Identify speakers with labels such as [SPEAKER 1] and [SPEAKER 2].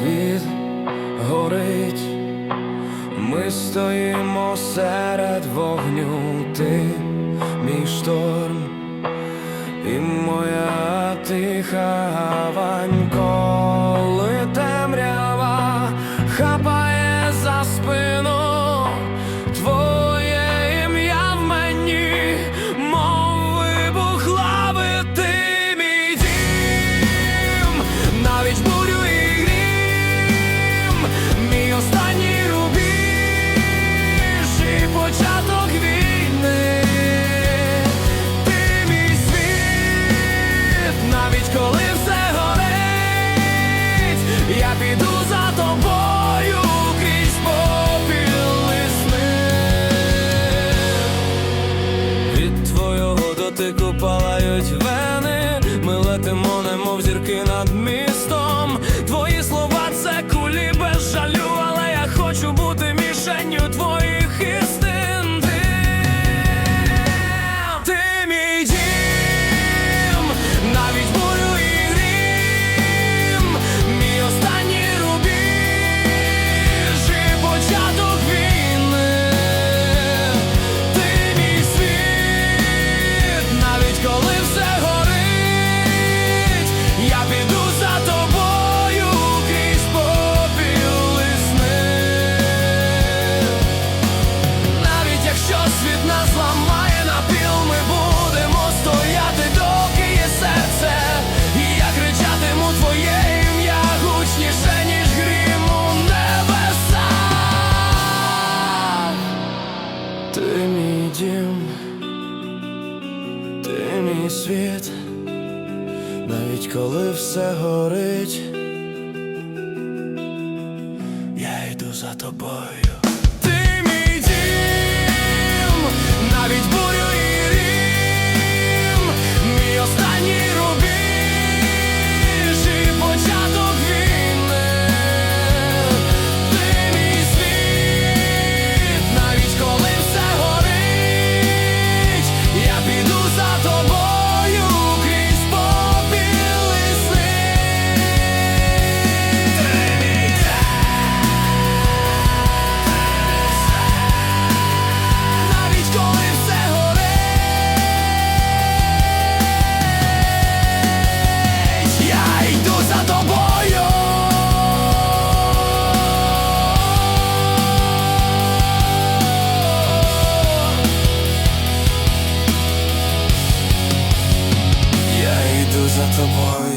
[SPEAKER 1] світ горить, ми стоїмо серед вогню, ти мій шторм і моя тиха ванька. fala eu te Ти мій дім, ти мій світ, навіть коли все горить, я йду за тобою. Ти мій дім, навіть будь the